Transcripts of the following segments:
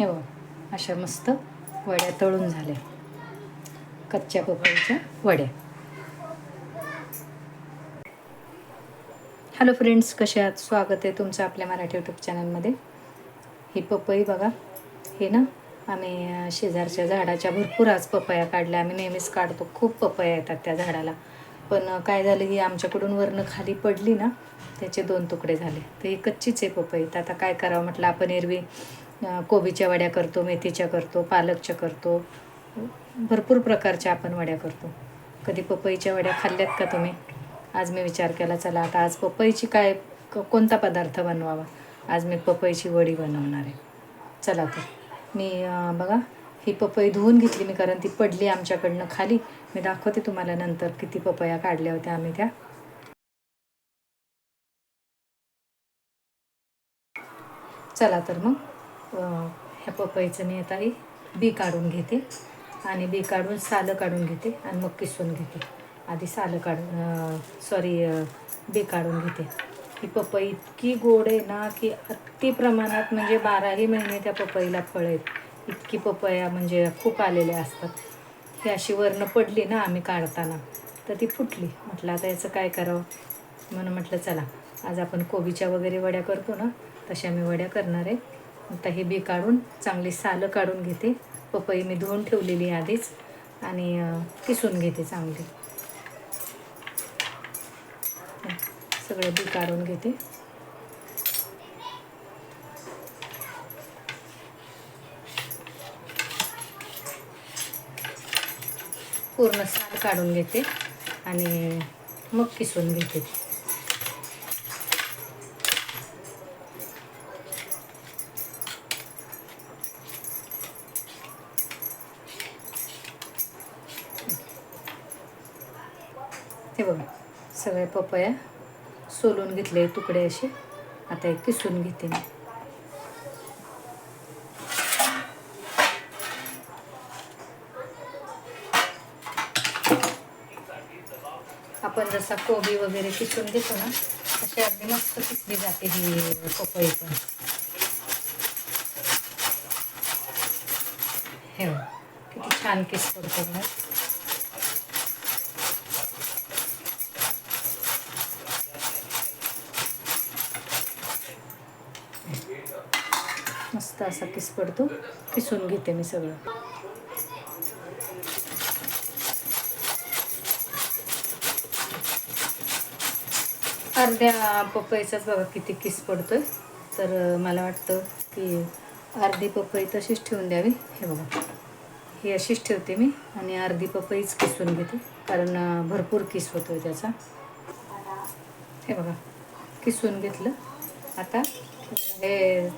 हे बघ अशा मस्त वड्या तळून झाल्या. कच्च्या पपईच्या वड्या. हॅलो फ्रेंड्स कसे आहात? स्वागत आहे तुमचं आपल्या मराठी यूट्यूब चॅनलमध्ये ही पपई बघा हे ना आम्ही शेजारच्या झाडाच्या भरपूर आज पपया काढल्या. आम्ही नेहमीच काढतो खूप पपया येतात त्या झाडाला. पण काय झालं की आमच्याकडून वरनं खाली पडली ना त्याचे दोन तुकडे झाले. तर ही कच्चीच आहे पपई. तर आता काय करावं म्हटलं आपण एरवी कोबीच्या वड्या करतो मेथीच्या करतो पालकच्या करतो. भरपूर प्रकारच्या आपण वड्या करतो. कधी पपईच्या वड्या खाल्ल्यात का तुम्ही? आज मी विचार केला चला आता आज पपईची काय क- कोणता पदार्थ बनवावा? आज मी पपईची वडी बनवणार आहे. चला तर. मी बघा ही पपई धुवून घेतली मी कारण ती पडली आमच्याकडनं खाली. मी दाखवते तुम्हाला नंतर किती पपया काढल्या होत्या आम्ही त्या. चला तर मग. ह्या पपईचं मी आता ही बी काढून घेते आणि बी काढून सालं काढून घेते आणि मग किसून घेते. आधी सालं काढून सॉरी बी काढून घेते. ही पपई इतकी गोड आहे ना की अति प्रमाणात म्हणजे बाराही महिने त्या पपईला फळ आहेत. इतकी पपया म्हणजे खूप आलेल्या असतात. ही अशी वर्ण पडली ना आम्ही काढताना तर ती फुटली. म्हटलं आता याचं काय करावं? म्हणून म्हटलं चला आज आपण कोबीच्या वगैरे वड्या करतो ना तशा मी वड्या करणार आहे. आता हे बी काढून चांगली सालं काढून घेते. पपई मी धुवून ठेवलेली आधीच आणि किसून घेते चांगली. सगळं बी काढून घेते. पूर्ण साल काढून घेते आणि मग किसून घेते. बघा पपया सोलून घेतले तुकडे असे. आता एक किसून घेते मी. आपण जसा कोबी वगैरे किसून घेतो ना तशी अगदी मस्त किसली जाते ही पपई पण. हे किती छान किस पडतो ना. मस्त असा किस पडतो. किसून घेते मी सगळं. अर्ध्या पपईचाच बघा किती किस पडतोय. तर मला वाटतं की अर्धी पपई तशीच ठेवून द्यावी. हे बघा. ही अशीच ठेवते मी आणि अर्धी पपईच किसून घेते. कारण भरपूर किस होतोय त्याचा. हे बघा. किसून घेतलं. आता हे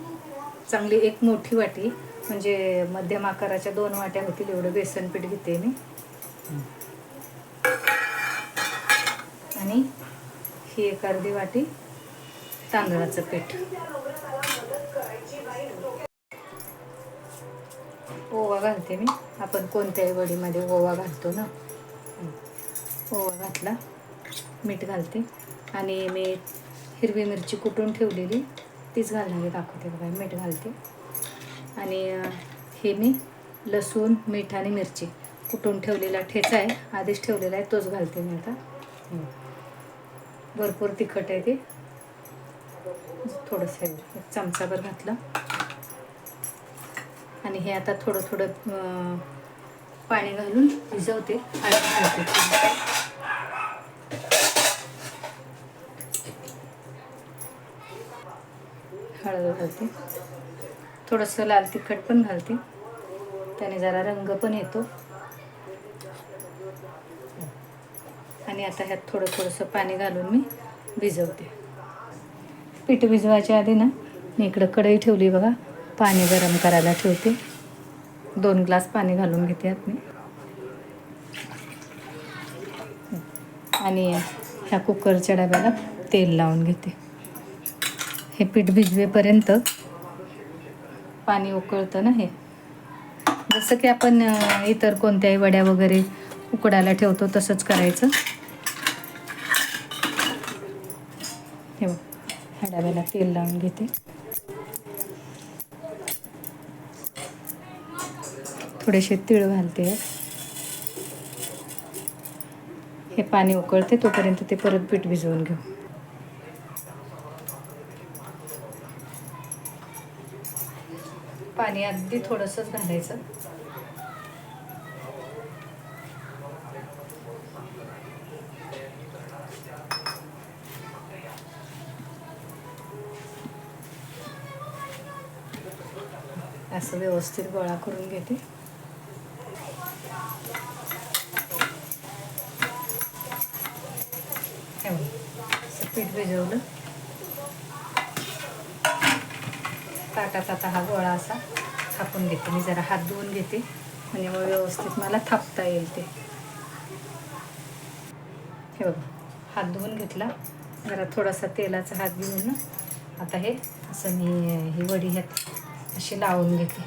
चांगली एक मोठी वाटी म्हणजे मध्यम आकाराच्या दोन वाट्या होतील एवढं बेसन पीठ घेते मी. आणि ही एक अर्धी वाटी तांदळाचं पीठ. ओवा घालते मी. आपण कोणत्याही वडीमध्ये ओवा घालतो ना? ओवा घातला मीठ घालते. आणि मी हिरवी मिरची कुटून ठेवलेली. तीच घालणारी दाखवते बघा मीठ घालते. आणि हे मी लसूण मीठ आणि मिरची कुटून ठेवलेला ठेचा आहे आधीच ठेवलेला आहे तोच घालते मी आता. भरपूर तिखट आहे ते. थोडंसं एक चमचाभर घातलं. आणि हे आता थोडं थोडं पाणी घालून भिजवते आणि घालते हळद घालते. थोडंसं लाल तिखट पण घालते. त्याने जरा रंग पण येतो. आणि आता ह्यात थोडं थोडंसं पाणी घालून मी भिजवते. पीठ भिजवायच्या आधी ना मी इकडं कढई ठेवली बघा. पाणी गरम करायला ठेवते. दोन ग्लास पाणी घालून घेते आत मी. आणि ह्या कुकरच्या डब्याला तेल लावून घेते. हे पीठ भिजवेपर्यंत पाणी उकळतं ना हे. जसं की आपण इतर कोणत्याही वड्या वगैरे उकडायला ठेवतो तसंच करायचं. ठेवा बघ ह्या तेल लावून घेते. थोडेसे तीळ घालते. हे पाणी उकळते तोपर्यंत ते परत पीठ भिजवून घेऊ. पाणी अगदी थोडंसंच घालायचं. असं व्यवस्थित गोळा करून घेते. पीठ भिजवलं. ताटात आता हा गोळा असा थापून घेते. मी जरा हात धुवून घेते. म्हणजे मग व्यवस्थित मला थापता येईल ते. हे बघा हात धुवून घेतला. जरा थोडासा तेलाचा हात घेऊन ना. आता हे असं मी ही वडी ह्यात अशी लावून घेते.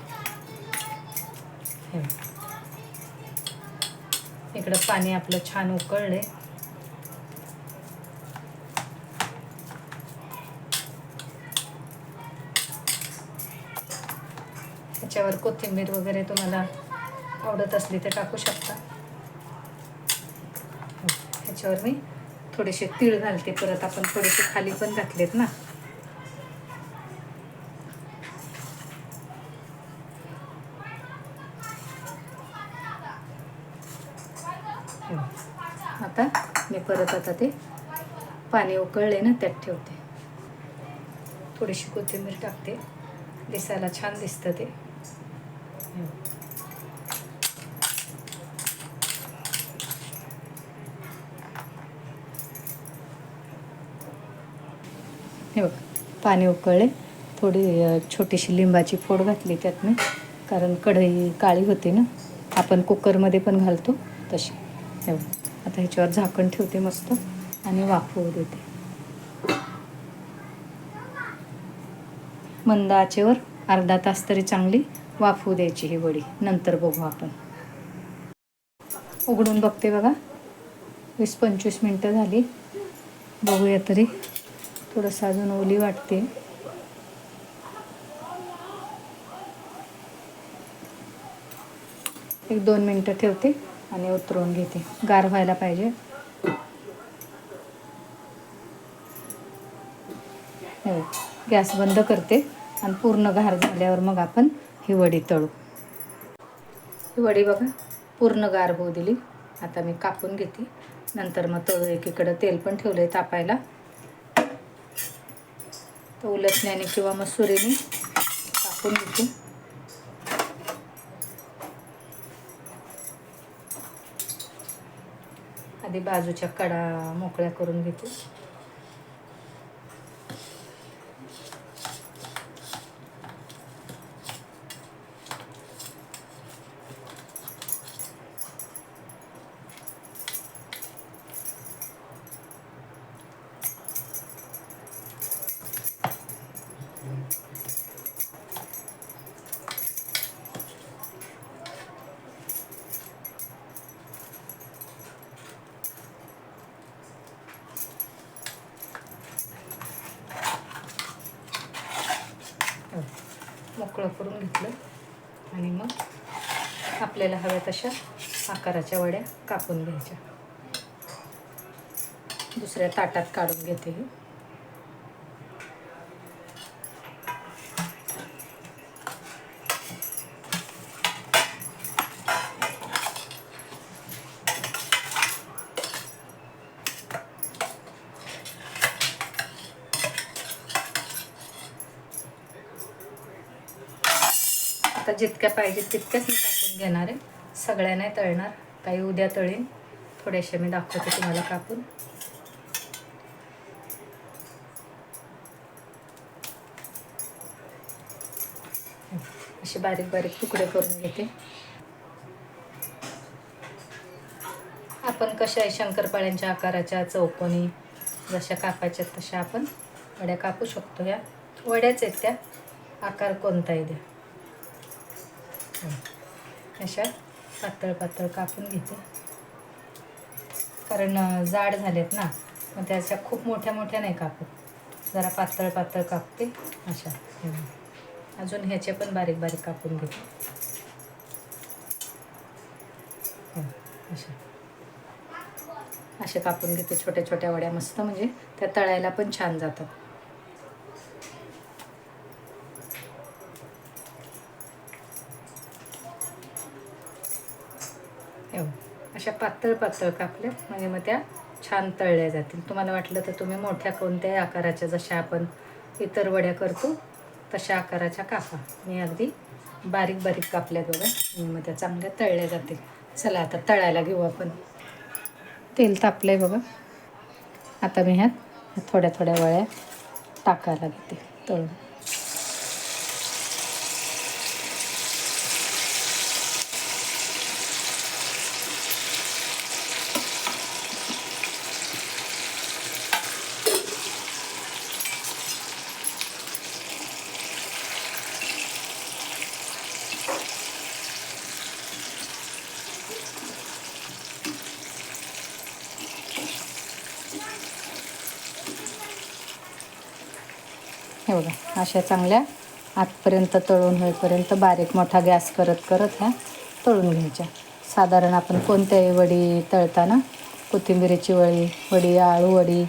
हे इकडं पाणी आपलं छान उकळलं आहे त्याच्यावर कोथिंबीर वगैरे तुम्हाला आवडत असली तर टाकू शकता. ह्याच्यावर मी थोडेसे तीळ घालते. परत आपण थोडेसे खाली पण घातलेत ना. आता मी परत आता ते पाणी उकळले ना त्यात ठेवते. थोडीशी कोथिंबीर टाकते. दिसायला छान दिसतं ते. हे बघ. पाणी उकळले. थोडी छोटीशी लिंबाची फोड घातली त्यात मी. कारण कढई काळी होती ना आपण कुकरमध्ये पण घालतो तशी. हे बघ आता ह्याच्यावर झाकण ठेवते मस्त आणि वाफवू देते. मंद आचेवर अर्धा तास तरी चांगली वाफू द्यायची ही वडी. नंतर बघू आपण. उघडून बघते बघा. वीस पंचवीस मिनटं झाली. बघूया तरी. थोडंसं अजून ओली वाटते. एक दोन मिनटं ठेवते आणि उतरवून घेते. गार व्हायला पाहिजे. हो. गॅस बंद करते आणि पूर्ण गार झाल्यावर मग आपण ही वडी तळू. ही वडी बघा पूर्ण गार होऊ दिली. आता मी कापून घेते. नंतर मग तळू एकीकडं. तेल पण ठेवलं आहे तापायला. तर उलटण्याने किंवा मग सुरीने कापून घेते. आधी बाजूच्या कडा मोकळ्या करून घेते. मोकळं करून घेतलं. आणि मग आपल्याला हव्या तशा आकाराच्या वड्या कापून घ्यायच्या. दुसऱ्या ताटात काढून घेते जितक्या पाहिजे तितक्याच मी कापून घेणार आहे. सगळ्या नाही तळणार काही उद्या तळीन. थोड्याशा मी दाखवते तुम्हाला कापून. असे बारीक बारीक तुकडे करून घेते. आपण कशा आहे शंकरपाळ्यांच्या आकाराच्या चौकोनी जशा कापायच्या तशा आपण वड्या कापू शकतो या. वड्याच आहेत त्या. आकार कोणताही द्या. अशा पातळ पातळ कापून घेते कारण जाड झालेत ना मग त्याच्या खूप मोठ्या मोठ्या नाही कापत. जरा पातळ पातळ कापते अशा. अजून ह्याचे पण बारीक बारीक कापून घेते अशा. असे कापून घेते छोट्या छोट्या वड्या. मस्त म्हणजे त्या तळायला पण छान जातात हे बघ. अशा पातळ पातळ कापल्या. म्हणजे मग त्या छान तळल्या जातील. तुम्हाला वाटलं तर तुम्ही मोठ्या कोणत्याही आकाराच्या जशा आपण इतर वड्या करतो तशा आकाराच्या कापा. मी अगदी बारीक बारीक कापल्या बघा. मग त्या चांगल्या तळल्या जातील. चला आता तळायला घेऊ आपण. तेल तापलंय बघा. आता मी ह्यात थोड्या थोड्या वळ्या टाकायला घेते. तळून. हे बघा अशा चांगल्या आतपर्यंत तळून होईपर्यंत बारीक मोठा गॅस करत करत ह्या तळून घ्यायच्या. साधारण आपण कोणत्याही वडी तळताना कोथिंबिरीची वडी वडी आळू वडी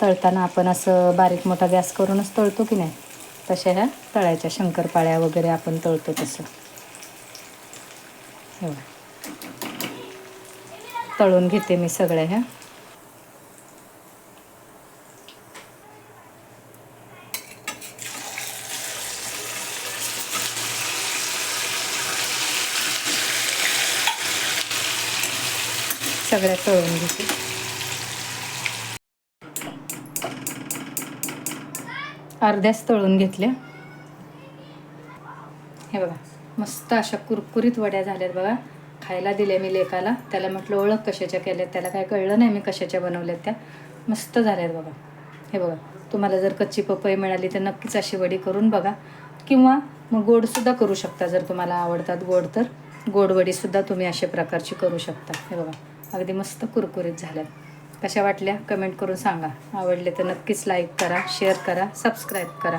तळताना आपण असं बारीक मोठा गॅस करूनच तळतो की नाही? तशा ह्या तळायच्या शंकरपाळ्या वगैरे आपण तळतो तसं. तळून घेते मी सगळ्या ह्या. सगळ्या तळून घेते. अर्ध्याच तळून घेतल्या. हे बघा मस्त अशा कुरकुरीत वड्या झाल्यात बघा. खायला दिल्या मी लेकाला. त्याला म्हटलं ओळख कशाच्या केल्यात? त्याला काय कळलं नाही मी कशाच्या बनवल्यात त्या. मस्त झाल्यात बघा. हे बघा तुम्हाला जर कच्ची पपई मिळाली तर नक्कीच अशी वडी करून बघा. किंवा मग गोडसुद्धा करू शकता जर तुम्हाला आवडतात गोड तर. गोडवडीसुद्धा तुम्ही अशा प्रकारची करू शकता. हे बघा. अगदी मस्त कुरकुरीत झाल्यात. कशा वाटल्या? कमेंट करून सांगा. आवडले तर नक्कीच लाईक करा शेअर करा सबस्क्राईब करा.